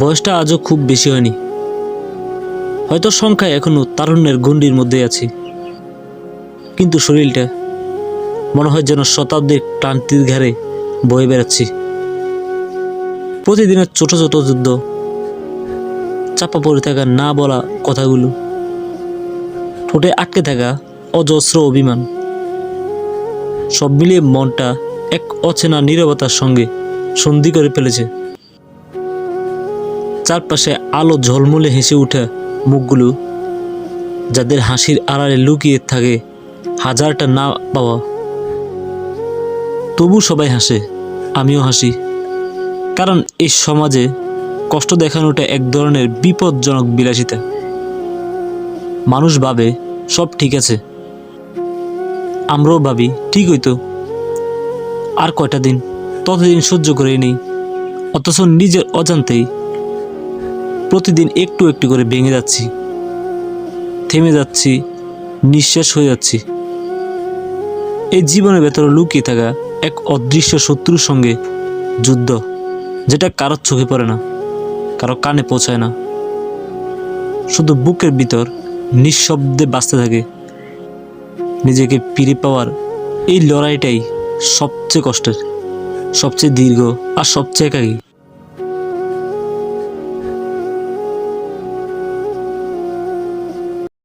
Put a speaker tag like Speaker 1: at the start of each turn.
Speaker 1: বয়সটা আজও খুব বেশি হয়নি। হয়তো সংখ্যায় এখনও তারুণ্যের গণ্ডির মধ্যে আছি। কিন্তু শরীরটা মনে হয় যেন শতাব্দীর ক্লান্তির ঘাড়ে বয়ে বেড়াচ্ছি। প্রতিদিনের ছোট ছোট যুদ্ধ, চাপা পড়ে থাকা না বলা কথাগুলো, ঠোঁটে আটকে থাকা অজস্র অভিমান, সব মিলিয়ে মনটা এক অচেনা নীরবতার সঙ্গে সন্ধি করে ফেলেছে। চারপাশে আলো ঝলমলে হেসে ওঠা মুখগুলো, যাদের হাসির আড়ালে লুকিয়ে থাকে হাজারটা না পাওয়া। তবু সবাই হাসে, আমিও হাসি, কারণ এই সমাজে কষ্ট দেখানোটা এক ধরনের বিপজ্জনক বিলাসিতা। মানুষ ভাবে, সব ঠিক আছে। আমরাও ভাবি, ঠিক হইতো। আর কয়টা দিন, ততদিন সহ্য করে নেই। অথচ নিজের অজান্তেই প্রতিদিন একটু একটু করে ভেঙে যাচ্ছি। থেমে যাচ্ছি, নিঃশ্বাস হয়ে যাচ্ছি। এই জীবনের ভেতরে লুকিয়ে থাকা এক অদৃশ্য শত্রুর সঙ্গে যুদ্ধ, যেটা কারোর চোখে পড়ে না, কারও কানে পৌঁছায় না। শুধু বুকের ভিতর নিঃশব্দে বাঁচতে থাকে। নিজেকে ফিরে পাওয়ার এই লড়াইটাই সবচেয়ে কষ্টের, সবচেয়ে দীর্ঘ আর সবচেয়ে একাকী।